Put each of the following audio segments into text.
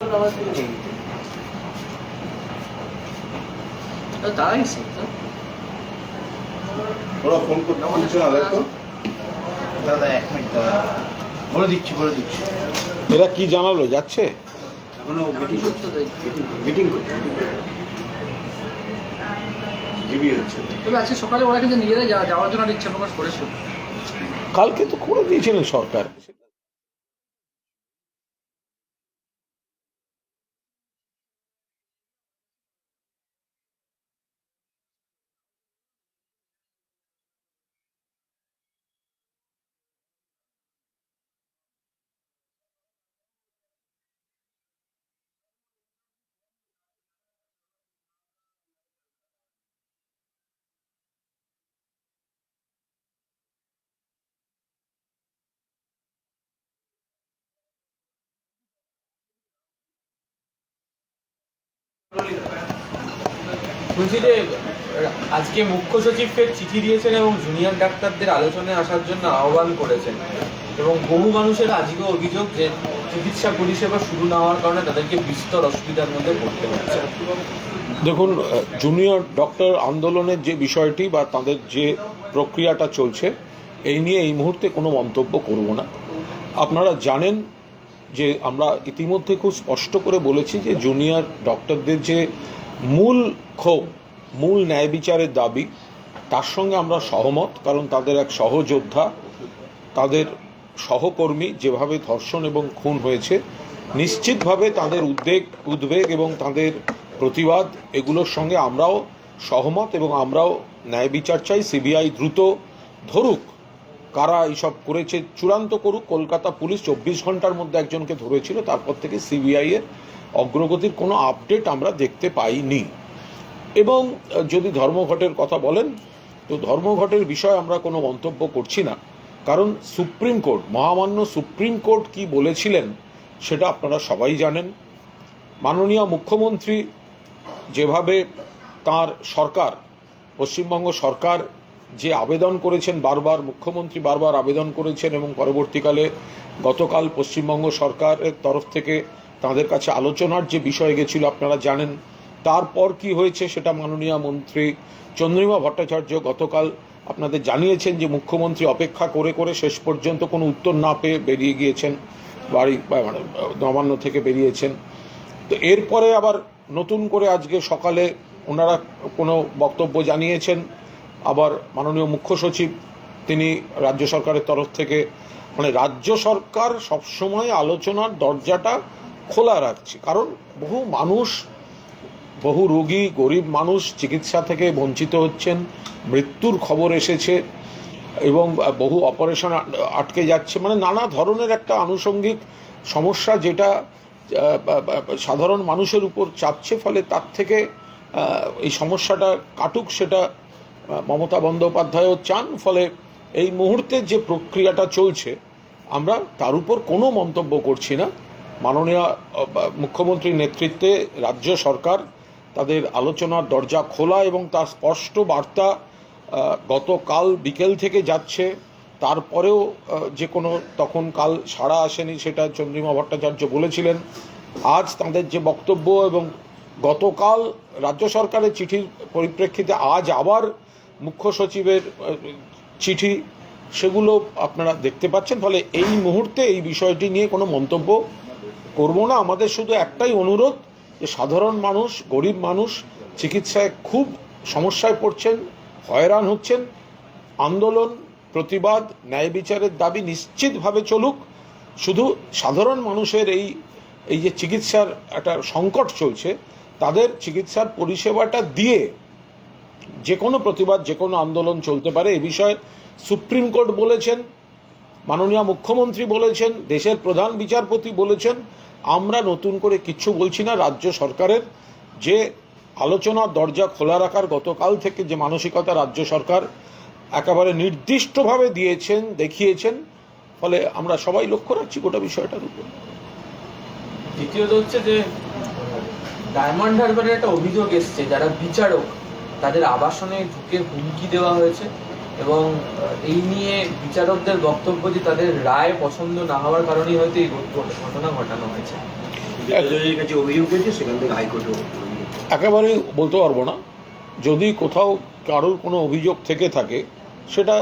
আওয়াজ তো। ওরা ফোন করতে বলছে না দেখো। দাদা এক মিনিট দাদা। বলে দিচ্ছি বলে দিচ্ছি। এরা কি জানালো যাচ্ছে? তবে আজকে সকালে ওরা কিন্তু নিজেরাই যাওয়া- যাওয়ার জন্য ইচ্ছা প্রকাশ করেছিল কালকে তো করে দিয়েছিলেন সরকার। বলছি যে আজকে মুখ্য সচিব ফের চিঠি দিয়েছেন এবং জুনিয়র ডাক্তারদের আলোচনায় আসার জন্য আহ্বান করেছেন। এবং বহু মানুষের আজকে অভিযোগ যে চিকিৎসা পরিষেবা শুরু না হওয়ার কারণে তাদেরকে বিস্তর অসুবিধার মধ্যে পড়তে হচ্ছে। দেখুন জুনিয়র ডক্টর আন্দোলনের যে বিষয়টি বা তাদের যে প্রক্রিয়াটা চলছে, এই নিয়ে এই মুহূর্তে কোনো মন্তব্য করব না। আপনারা জানেন যে আমরা ইতিমধ্যে খুব স্পষ্ট করে বলেছি যে জুনিয়র ডক্টরদের যে মূল ক্ষোভ, মূল ন্যায় বিচারের দাবি, তার সঙ্গে আমরা সহমত, কারণ তাদের এক সহযোদ্ধা, তাদের সহকর্মী যেভাবে ধর্ষণ এবং খুন হয়েছে, নিশ্চিতভাবে তাদের উদ্বেগ উদ্বেগ এবং তাদের প্রতিবাদ, এগুলোর সঙ্গে আমরাও সহমত এবং আমরাও ন্যায় বিচার চাই। সিবিআই দ্রুত ধরুক। কারা এইসব করেছে চূড়ান্ত করুক, কলকাতা পুলিশ চব্বিশ ঘণ্টার মধ্যে একজনকে ধরেছিল, তারপর থেকে সিবিআই এর অগ্রগতির কোনো আপডেট আমরা দেখতে পাইনি। এবং যদি ধর্মঘটের কথা বলেন, তো ধর্মঘটের বিষয়ে আমরা কোনো মন্তব্য করছি না। কারণ সুপ্রিম কোর্ট, মহামান্য সুপ্রিম কোর্ট কি বলেছিলেন, সেটা আপনারা সবাই জানেন। মাননীয় মুখ্যমন্ত্রী যেভাবে তার সরকার, পশ্চিমবঙ্গ সরকার যে আবেদন করেছেন বারবার, মুখ্যমন্ত্রী বারবার আবেদন করেছেন এবং পরবর্তীকালে গতকাল পশ্চিমবঙ্গ সরকারের তরফ থেকে তাদের কাছে আলোচনার যে বিষয় গেছিল আপনারা জানেন। তারপর কি হয়েছে সেটা মাননীয় মন্ত্রী চন্দ্রিমা ভট্টাচার্য গতকাল আপনাদের জানিয়েছেন যে মুখ্যমন্ত্রী অপেক্ষা করে করে শেষ পর্যন্ত কোনো উত্তর না পেয়ে বেরিয়ে গিয়েছেন, বাড়ি মানে নবান্ন থেকে বেরিয়েছেন। তো এরপরে আবার নতুন করে আজকে সকালে ওনারা কোনো বক্তব্য জানিয়েছেন। আবার মাননীয় মুখ্য সচিব, তিনি রাজ্য সরকারের তরফ থেকে মানে রাজ্য সরকার সবসময় আলোচনার দরজাটা খোলা রাখছে। কারণ বহু মানুষ, বহু রোগী, গরিব মানুষ চিকিৎসা থেকে বঞ্চিত হচ্ছেন, মৃত্যুর খবর এসেছে এবং বহু অপারেশন আটকে যাচ্ছে। মানে নানা ধরনের একটা আনুষঙ্গিক সমস্যা যেটা সাধারণ মানুষের উপর চাপছে, ফলে তার থেকে এই সমস্যাটা কাটুক, সেটা মমতা বন্দ্যোপাধ্যায়ও চান, ফলে এই মুহূর্তে যে প্রক্রিয়াটা চলছে, আমরা তার উপর কোনো মন্তব্য করছি না। মাননীয় মুখ্যমন্ত্রীর নেতৃত্বে রাজ্য সরকার তাদের আলোচনার দরজা খোলা এবং তার স্পষ্ট বার্তা গতকাল বিকেল থেকে যাচ্ছে। তারপরেও যে কোনো তখন কাল সাড়া আসেনি সেটা চন্দ্রিমা ভট্টাচার্য বলেছিলেন। আজ তাদের যে বক্তব্য এবং গতকাল রাজ্য সরকারের চিঠির পরিপ্রেক্ষিতে আজ আবার মুখ্য সচিবের চিঠি, সেগুলো আপনারা দেখতে পাচ্ছেন। ফলে এই মুহূর্তে এই বিষয়টি নিয়ে কোনো মন্তব্য করব না। আমাদের শুধু একটাই অনুরোধ যে সাধারণ মানুষ, গরিব মানুষ চিকিৎসায় খুব সমস্যায় পড়ছেন, হয়রান হচ্ছেন। আন্দোলন, প্রতিবাদ, ন্যায় বিচারের দাবি নিশ্চিতভাবে চলুক। শুধু সাধারণ মানুষের এই এই যে চিকিৎসার একটা সংকট চলছে, তাদের চিকিৎসার পরিষেবাটা দিয়ে যে কোনো প্রতিবাদ যে কোনো আন্দোলন চলতে পারে। এ বিষয়ে সুপ্রিম কোর্ট বলেছেন, মাননীয় মুখ্যমন্ত্রী বলেছেন, দেশের প্রধান বিচারপতি বলেছেন, আমরা নতুন করে কিচ্ছু বলছি না। রাজ্য সরকারের যে আলোচনার দরজা খোলা রাখার গতকাল থেকে যে মানসিকতা রাজ্য সরকার একেবারে নির্দিষ্টভাবে দিয়েছেন, দেখিয়েছেন, ফলে আমরা সবাই লক্ষ্য রাখছি গোটা বিষয়টার উপর। দ্বিতীয়ত হচ্ছে যে, ডায়মন্ড হারবারের একটা অভিযোগ এসছে, যারা বিচারক তাদের আবাসনে ঢুকে হুমকি দেওয়া হয়েছে এবং এই নিয়ে বিচারকদের বক্তব্য যে তাদের রায় পছন্দ না হওয়ার কারণেই হয়তো এই ঘটনা ঘটানো হয়েছে। কাছে অভিযোগ হয়েছে সেখান থেকে হাইকোর্টেও একেবারেই বলতে পারব না। যদি কোথাও কারোর কোনো অভিযোগ থেকে থাকে সেটা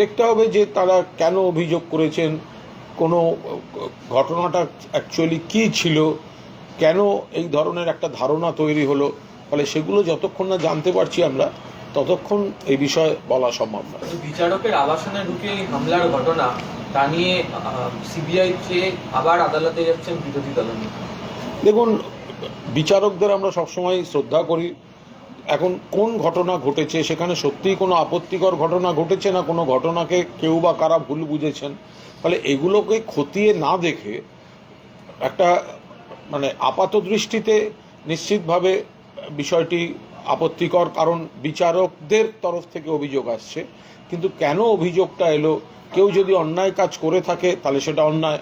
দেখতে হবে যে তারা কেন অভিযোগ করেছেন কোনো ঘটনাটা অ্যাকচুয়ালি কী ছিল কেন এই ধরনের একটা ধারণা তৈরি হলো। ফলে সেগুলো যতক্ষণ না জানতে পারছি আমরা ততক্ষণ এই বিষয়ে বলা সম্ভব নয়। কিন্তু বিচারকের আবাসনে ঢুকে হামলার ঘটনা তা নিয়ে সিবিআই চেয়ে আবার আদালতে যাচ্ছেন বিরোধী দলনেতা দেখুন বিচারকদের আমরা সবসময় শ্রদ্ধা করি। এখন কোন ঘটনা ঘটেছে সেখানে সত্যিই কোনো আপত্তিকর ঘটনা ঘটেছে না কোনো ঘটনাকে কেউ বা কারা ভুল বুঝেছেন? ফলে এগুলোকে খতিয়ে না দেখে একটা মানে আপাত দৃষ্টিতে নিশ্চিতভাবে বিষয়টি আপত্তিকর কারণ বিচারকদের তরফ থেকে অভিযোগ আসছে। কিন্তু কেন অভিযোগটা এলো? কেউ যদি অন্যায় কাজ করে থাকে, তাহলে সেটা অন্যায়।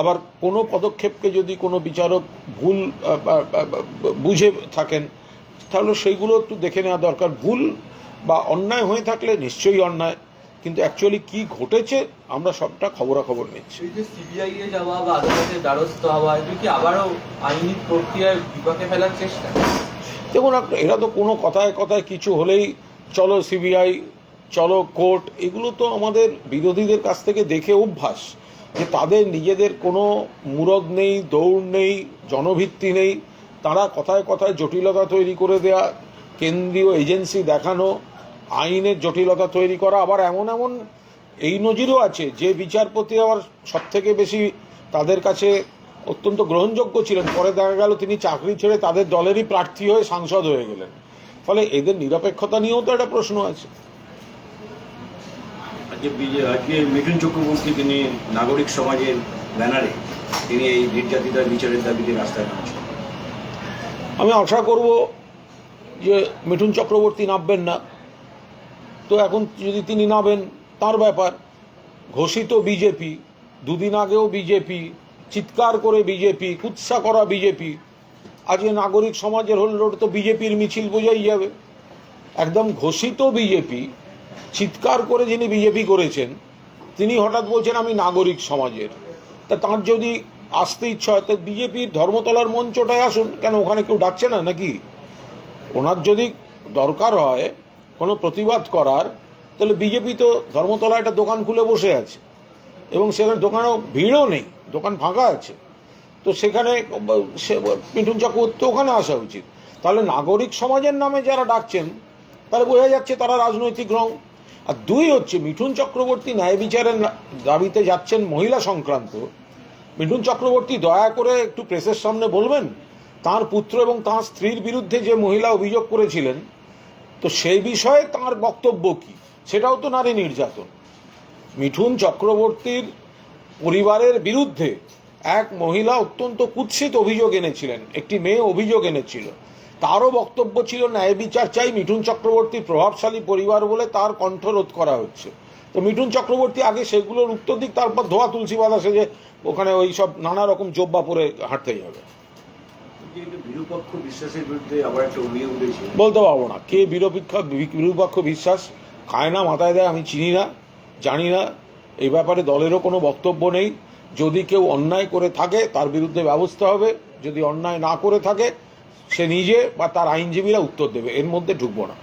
আবার কোনো পদক্ষেপকে যদি কোনো বিচারক ভুল বুঝে থাকেন, তাহলে সেইগুলো একটু দেখে নেওয়া দরকার। ভুল বা অন্যায় হয়ে থাকলে নিশ্চয়ই অন্যায়। কিন্তু অ্যাকচুয়ালি কি ঘটেছে, আমরা সবটা খবরাখবর নিচ্ছি। এই যে সিবিআই এ যাওয়া বা দ্বারস্থ হওয়া কি আবারও আইনি প্রক্রিয়ায় বিপাকে ফেলার চেষ্টা? দেখুন এরা তো কোনো কথায় কথায় কিছু হলেই চলো সিবিআই, চলো কোর্ট, এগুলো তো আমাদের বিরোধীদের কাছ থেকে দেখে অভ্যাস। যে তাদের নিজেদের কোনো মুরদ নেই, দৌড় নেই, জনভিত্তি নেই, তারা কথায় কথায় জটিলতা তৈরি করে দেয়া, কেন্দ্রীয় এজেন্সি দেখানো, আইনের জটিলতা তৈরি করা, আবার এমন এমন এই নজিরও আছে, যে বিচারপতি আবার সব থেকে বেশি তাদের কাছে অত্যন্ত গ্রহণযোগ্য ছিলেন। পরে দেখা গেল তিনি চাকরি ছেড়ে তাদের দলেরই প্রার্থী হয়ে সাংসদ হয়ে গেলেন। ফলে এদের নিরপেক্ষতা নিয়েও তো একটা প্রশ্ন আছে। আজকে মিঠুন চক্রবর্তী তিনি নাগরিক সমাজের ব্যানারে তিনি এই নির্যাতিতার বিচারের দাবিতে রাস্তায় নামছেন। আমি আশা করব যে মিঠুন চক্রবর্তী নামবেন না। তো এখন যদি তিনি নামেন তার ব্যাপার। ঘোষিত বিজেপি দুদিন আগেও বিজেপি চিৎকার করে বিজেপি, কুৎসা করা বিজেপি। আজকে নাগরিক সমাজের হল তো বিজেপির মিছিল বোঝাই যাবে। একদম ঘোষিত বিজেপি, চিৎকার করে যিনি বিজেপি করেছেন, তিনি হঠাৎ বলছেন, আমি নাগরিক সমাজের। তা তাঁর যদি আসতে ইচ্ছা হয়, তো বিজেপির ধর্মতলার মঞ্চটায় আসুন। কেন, ওখানে কেউ ডাকছে না নাকি? ওনার যদি দরকার হয়, কোনো প্রতিবাদ করার, তাহলে বিজেপি তো ধর্মতলায় একটা দোকান খুলে বসে আছে। এবং সেখানে দোকানেও ভিড়ও নেই, দোকান ফাঁকা আছে। তো সেখানে, সে- মিঠুন চক্রবর্তী ওখানে আসা উচিত। তাহলে নাগরিক সমাজের নামে যারা ডাকছেন, তাহলে বোঝা যাচ্ছে তারা রাজনৈতিক রং। আর দুই হচ্ছে, মিঠুন চক্রবর্তী ন্যায় বিচারের দাবিতে যাচ্ছেন মহিলা সংক্রান্ত। মিঠুন চক্রবর্তী, দয়া করে একটু প্রেসের সামনে বলবেন, তার পুত্র এবং তার স্ত্রীর বিরুদ্ধে যে মহিলা অভিযোগ করেছিলেন, তো সেই বিষয়ে তার বক্তব্য কি? সেটাও তো নারী নির্যাতন। মিঠুন চক্রবর্তীর পরিবারের বিরুদ্ধে এক মহিলা অত্যন্ত কুৎসিত অভিযোগ এনেছিলেন। একটি মেয়ে অভিযোগ এনেছিল। তারও বক্তব্য ছিল ন্যায় বিচার চাই মিঠুন চক্রবর্তীর প্রভাবশালী পরিবার বলে তার কণ্ঠরোধ করা হচ্ছে। তো মিঠুন চক্রবর্তী আগে সেগুলোর উত্তর দিক তারপর ধোয়া তুলসী বাদা সেজে ওখানে ওই সব নানা রকম জব্বা পরে হাঁটতে যাবে বলতে পারব না। কে বিরোপেক্ষ বিরূপাক্ষ বিশ্বাস? খায় না মাথায় দেয় আমি চিনি না। জানি না এই ব্যাপারে দলেরও কোনো বক্তব্য নেই। যদি কেউ অন্যায় করে থাকে তার বিরুদ্ধে ব্যবস্থা হবে। যদি অন্যায় না করে থাকে সে নিজে বা তার আইনজীবীরা উত্তর দেবে। এর মধ্যে ঢুকবো না।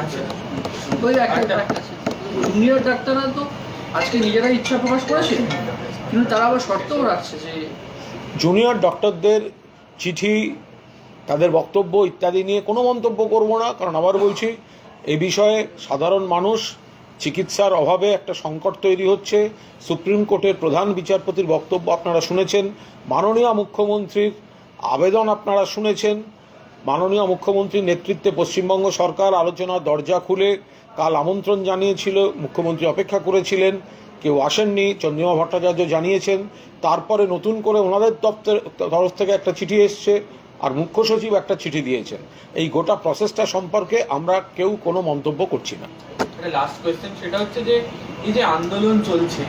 আচ্ছা। জুনিয়র ডাক্তাররা তো আজকে নিজেরা ইচ্ছা প্রকাশ করেছে কিন্তু তারা আবার শর্তও রাখছে যে জুনিয়র ডক্টরদের চিঠি তাদের বক্তব্য ইত্যাদি নিয়ে কোনো মন্তব্য করব না কারণ আবার বলছি এই বিষয়ে সাধারণ মানুষ চিকিৎসার অভাবে একটা সংকট তৈরি হচ্ছে। সুপ্রিম কোর্টের প্রধান বিচারপতির বক্তব্য আপনারা শুনেছেন। মাননীয় মুখ্যমন্ত্রীর আবেদন আপনারা শুনেছেন। মাননীয় মুখ্যমন্ত্রীর নেতৃত্বে পশ্চিমবঙ্গ সরকার আলোচনার দরজা খুলে কাল আমন্ত্রণ জানিয়েছিল, মুখ্যমন্ত্রী অপেক্ষা করেছিলেন। কেউ আসেননি, চন্দ্রিমা ভট্টাচার্য জানিয়েছেন। তারপরে নতুন করে ওনাদের দপ্তর তরফ থেকে একটা চিঠি এসছে। আর মুখ্য সচিব একটা চিঠি দিয়েছেন। এই গোটা প্রসেসটা সম্পর্কে আমরা কেউ কোনো মন্তব্য করছি না। লাস্ট কোয়েশ্চেন সেটা হচ্ছে যে এই যে আন্দোলন চলছে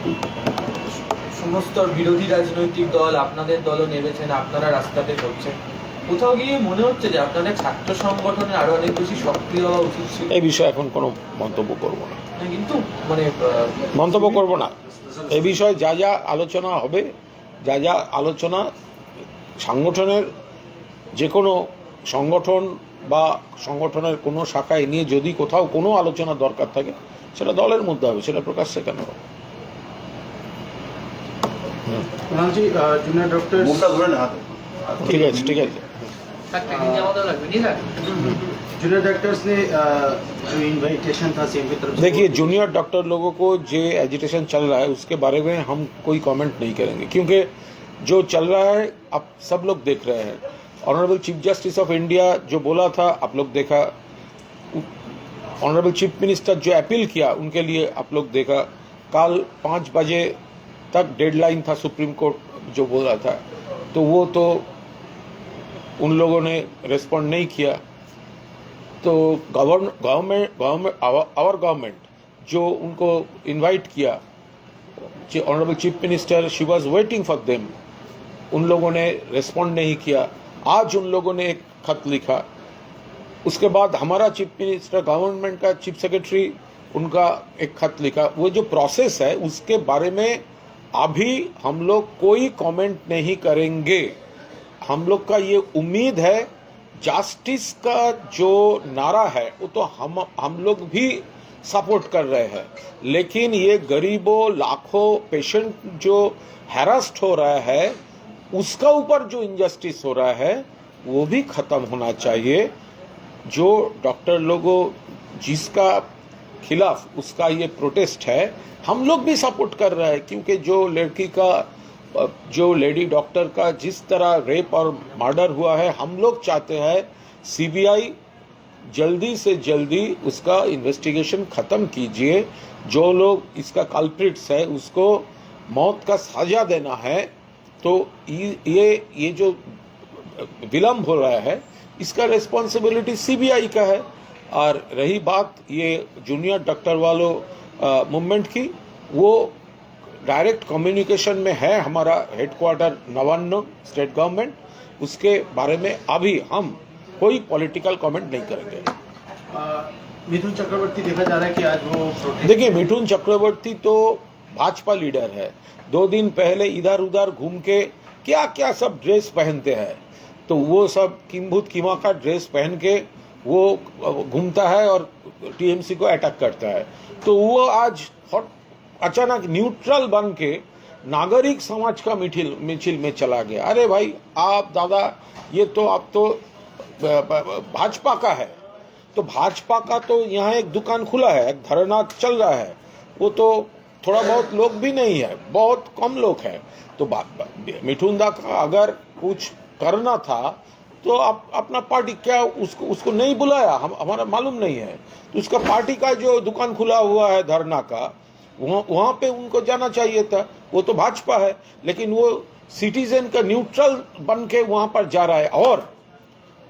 সমস্ত বিরোধী রাজনৈতিক দল আপনাদের দলও নেমেছেন আপনারা রাস্তাতে করছেন কোথাও গিয়ে মনে হচ্ছে যে আপনাদের ছাত্র সংগঠনের আরও অনেক বেশি সক্রিয় হওয়া উচিত ছিল? এই বিষয়ে এখন কোনো মন্তব্য করব না। কিন্তু মানে মন্তব্য করব না। এ বিষয়ে যা যা আলোচনা হবে যা যা আলোচনা সাংগঠনের যে কোনো সংগঠন বা সংগঠনের কোনো শাখায় নিয়ে যদি কোথাও কোনো আলোচনা দরকার থাকে সেটা দলের মধ্যে হবে সেটা প্রকাশ্যে কেন হবে? कुणाल जी जूनियर डॉक्टर्स মুখটা ধরে না হাতে ঠিক আছে ঠিক আছে একটা কিন্তু আমাদের লাগবে নিয়ে রাখ जूनियर डॉक्टर्स ने अ, जो इनविटेशन था सीएम की तरफ से देखिए जूनियर डॉक्टर लोगों को जो एजिटेशन चल रहा है उसके बारे में हम कोई कमेंट नहीं करेंगे क्योंकि जो चल रहा है आप सब लोग देख रहे हैं honourable chief justice of India जो बोला था, आप लोग देखा। ऑनरेबल चीफ मिनिस्टर जो अपील किया, उनके लिए आप लोग देखा। कल पाँच बजे तक डेडलाइन था सुप्रीम कोर्ट जो बोला था। तो वो तो उन लोगों ने रेस्पॉन्ड नहीं किया। तो govern government government our government जो उनको इनवाइट किया honourable chief minister she was waiting for them उन लोगों ने रिस्पॉन्ड नहीं किया। आज उन लोगों ने एक खत लिखा। उसके बाद हमारा चीफ मिनिस्टर, गवर्नमेंट का चीफ सेक्रेटरी, उनका एक खत लिखा। वो जो प्रोसेस है, उसके बारे में अभी हम लोग कोई कमेंट नहीं करेंगे। हम लोग का ये उम्मीद है जस्टिस का जो नारा है, वो तो हम हम लोग भी सपोर्ट कर रहे हैं। लेकिन ये गरीबों, लाखों पेशेंट जो हैरास्ड हो रहा है उसका ऊपर जो इनजस्टिस हो रहा है, वो भी खत्म होना चाहिए। जो डॉक्टर लोगों, जिसका खिलाफ उसका ये प्रोटेस्ट है, हम लोग भी सपोर्ट कर रहे हैं, क्योंकि जो लड़की का, जो लेडी डॉक्टर का जिस तरह रेप और मर्डर हुआ है, हम लोग चाहते हैं सीबीआई जल्दी से जल्दी उसका इन्वेस्टिगेशन खत्म कीजिए। जो लोग इसका कल्प्रिट्स है, उसको मौत का सजा देना है तो ये ये जो विलम्ब हो रहा है इसका रिस्पॉन्सिबिलिटी सीबीआई का है। और रही बात ये जूनियर डॉक्टर वालों मूवमेंट की वो डायरेक्ट कम्युनिकेशन में है हमारा हेडक्वार्टर नवान्न स्टेट गवर्नमेंट उसके बारे में अभी हम कोई पॉलिटिकल कमेंट नहीं करेंगे। मिथुन चक्रवर्ती देखा जा रहा है कि आज वो देखिए मिठुन चक्रवर्ती तो भाजपा लीडर है। दो दिन पहले इधर उधर घूम के क्या क्या सब ड्रेस पहनते हैं। तो वो सब किम्भूत किमा का ड्रेस पहन के वो घूमता है और टीएमसी को अटैक करता है। तो वो आज अचानक न्यूट्रल बन के नागरिक समाज का मिथिल मिছিল में चला गया। अरे भाई, आप दादा, ये तो आप तो भाजपा का है। तो भाजपा का तो यहाँ एक दुकान खुला है, एक धरना चल रहा है। वो तो थोड़ा बहुत लोग भी नहीं है, बहुत कम लोग हैं। तो बा- बा- मिठुन दा का अगर कुछ करना था तो आप, अपना पार्टी क्या उसको उसको नहीं बुलाया? हम, हमारा मालूम नहीं है। तो उसका पार्टी का जो दुकान खुला हुआ है धरना का, वहाँ वहाँ पे उनको जाना चाहिए था। वो तो भाजपा है, लेकिन वो सिटीजन का न्यूट्रल बन के वहाँ पर जा रहा है। और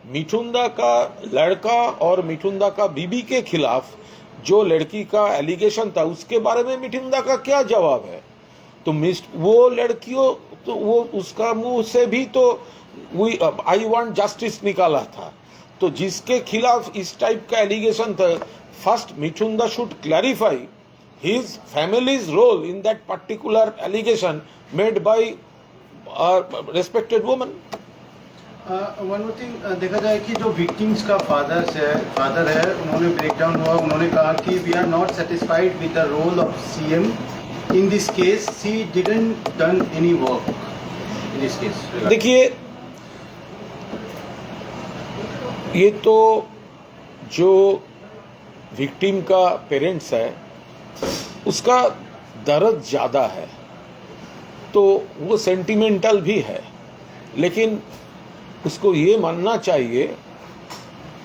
मिठुंदा का लड़का और मिठुंदा का बीबी के खिलाफ जो लड़की का एलिगेशन था, उसके बारे में मिठुंदा का क्या जवाब है? तो मिस, वो लड़कियों तो वो, उसका मुँह से भी तो आई वांट जस्टिस निकाला था। तो जिसके खिलाफ इस टाइप का एलिगेशन था first मिठुंदा should clarify his family's role in that particular allegation made by respected woman one more thing देखा जाए कि जो विक्टिम्स का फादर है फादर है, उन्होंने ब्रेकडाउन हुआ, उन्होंने कहा कि we are not satisfied with the role of CM in this case she didn't done any work in this case देखिए, ये तो जो विक्टिम का पेरेंट्स है, उसका दर्द ज़्यादा है तो वो सेंटिमेंटल भी है, लेकिन उसको ये मानना चाहिए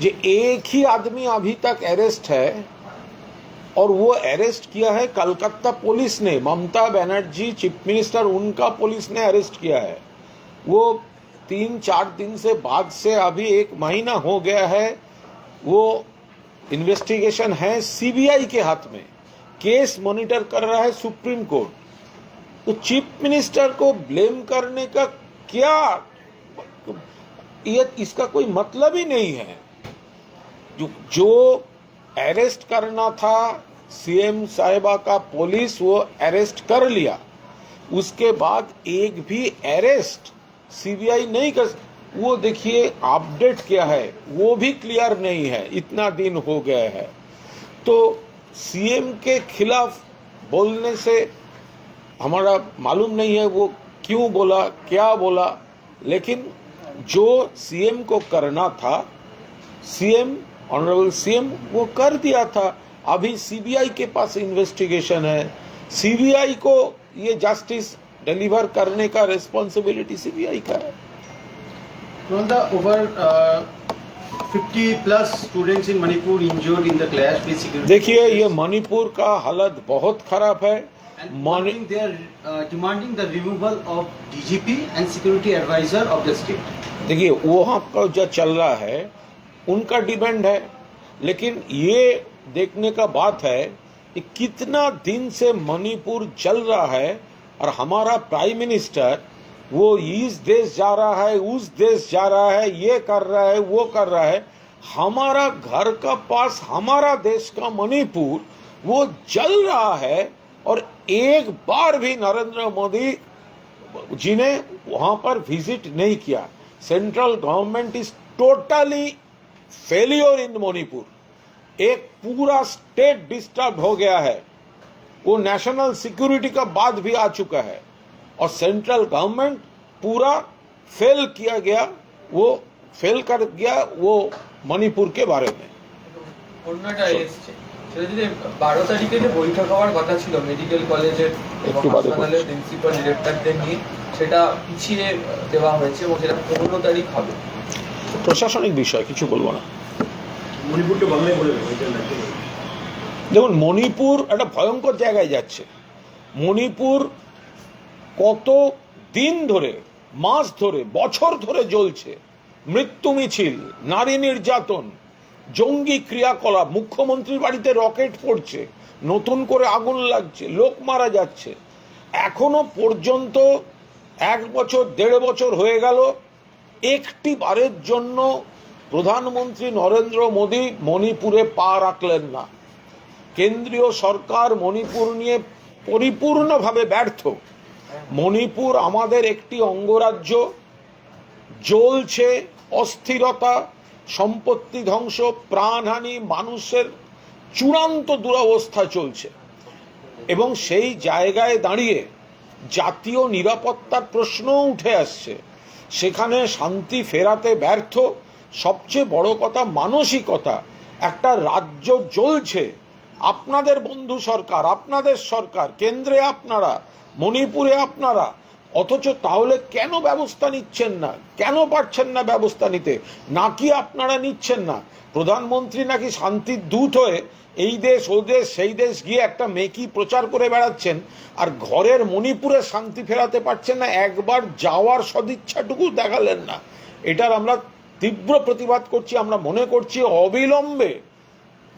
कि एक ही आदमी अभी तक अरेस्ट है और वो अरेस्ट किया है कलकत्ता पुलिस ने। ममता बनर्जी चीफ मिनिस्टर उनका पुलिस ने अरेस्ट किया है। वो तीन, चार दिन से बाद से अभी एक महीना हो गया है, वो इन्वेस्टिगेशन है सीबीआई के हाथ में। केस मॉनिटर कर रहा है सुप्रीम कोर्ट। तो चीफ मिनिस्टर को ब्लेम करने का क्या ये इसका कोई मतलब ही नहीं है। जो जो अरेस्ट करना था सीएम साहिबा का पुलिस वो अरेस्ट कर लिया। उसके बाद एक भी अरेस्ट सीबीआई नहीं कर वो देखिए अपडेट क्या है, वो भी क्लियर नहीं है, इतना दिन हो गया है। तो सीएम के खिलाफ बोलने से हमारा मालूम नहीं है वो क्यों बोला, क्या बोला, लेकिन जो सीएम को करना था सीएम ऑनरेबल सीएम वो कर दिया था। अभी सीबीआई के पास इन्वेस्टिगेशन है। सीबीआई को ये जस्टिस डिलीवर करने का रिस्पॉन्सिबिलिटी सीबीआई का है। ओवर देखिए ये मणिपुर का हालत बहुत खराब है। Morning they demanding the removal of DGP and security adviser of the state देखिए, वहाँ का जो चल रहा है, उनका डिपेंड है। लेकिन ये देखने का बात है कि कितना दिन से मणिपुर चल रहा है और हमारा प्राइम मिनिस्टर वो इस देश जा रहा है, उस देश जा रहा है, ये कर रहा है, वो कर रहा है। हमारा घर का पास, हमारा देश का मणिपुर, वो जल रहा है और एक बार भी नरेंद्र मोदी जी ने वहाँ पर विज़िट नहीं किया। Central government is totally failure in Manipur. एक पूरा स्टेट डिस्टर्ब हो गया है। वो नेशनल सिक्योरिटी का बाद भी आ चुका है। और सेंट्रल गवर्नमेंट पूरा फेल किया गया वो फेल कर गया वो मणिपुर के बारे में। সেটা যদি বারো তারিখে যে বৈঠক হওয়ার কথা ছিল মেডিকেল কলেজের এবং একটু হাসপাতালের প্রিন্সিপাল ডিরেক্টরদের নিয়ে সেটা পিছিয়ে দেওয়া হয়েছে এবং সেটা পনেরো তারিখ হবে। প্রশাসনিক বিষয় কিছু বলব না। মণিপুরকে বাংলায় বলে দেখুন মণিপুর একটা ভয়ঙ্কর জায়গায় যাচ্ছে। মণিপুর কত দিন ধরে মাস ধরে বছর ধরে জ্বলছে। মৃত্যু মিছিল নারী নির্যাতন জঙ্গি ক্রিয়াকলাপ, মুখ্যমন্ত্রীর বাড়িতে রকেট পড়ছে, নতুন করে আগুন লাগছে, লোক মারা যাচ্ছে। এখনও পর্যন্ত এক বছর, দেড় বছর হয়ে গেল একটি বারের জন্য প্রধানমন্ত্রী নরেন্দ্র মোদী মণিপুরে পা রাখলেন না। কেন্দ্রীয় সরকার মণিপুর নিয়ে পরিপূর্ণভাবে ব্যর্থ। মণিপুর আমাদের একটি অঙ্গরাজ্য, জ্বলছে অস্থিরতা সম্পত্তি ধ্বংস, প্রাণহানি, মানুষের চূড়ান্ত দুরবস্থা চলছে। এবং সেই জায়গায় দাঁড়িয়ে জাতীয় নিরাপত্তার প্রশ্নও উঠে আসছে। সেখানে শান্তি ফেরাতে ব্যর্থ, সবচেয়ে বড় কথা মানসিকতা। একটা রাজ্য জ্বলছে। আপনাদের বন্ধু সরকার, আপনাদের সরকার, কেন্দ্রে আপনারা, মণিপুরে আপনারা অথচ তাহলে কেন ব্যবস্থা নিচ্ছেন না? কেন পারছেন না ব্যবস্থা নিতে? নাকি আপনারা নিচ্ছেন না? প্রধানমন্ত্রী নাকি শান্তির দূত হয়ে এই দেশ, ও দেশ, সেই দেশ গিয়ে একটা মেকি প্রচার করে বেড়াচ্ছেন আর ঘরের মণিপুরে শান্তি ফেরাতে পারছেন না, একবার যাওয়ার সদিচ্ছাটুকু দেখালেন না। এটার আমরা তীব্র প্রতিবাদ করছি, আমরা মনে করছি অবিলম্বে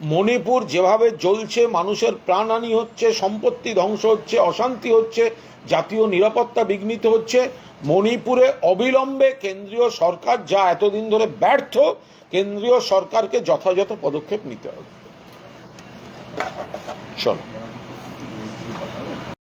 মণিপুর যেভাবে জ্বলছে, মানুষের প্রাণহানি হচ্ছে, সম্পত্তি ধ্বংস হচ্ছে, অশান্তি হচ্ছে, জাতীয় নিরাপত্তা বিঘ্নিত হচ্ছে, মণিপুরে অবিলম্বে কেন্দ্রীয় সরকার যা এতদিন ধরে ব্যর্থ, কেন্দ্রীয় সরকারকে যথাযথ পদক্ষেপ নিতে হবে। চলো।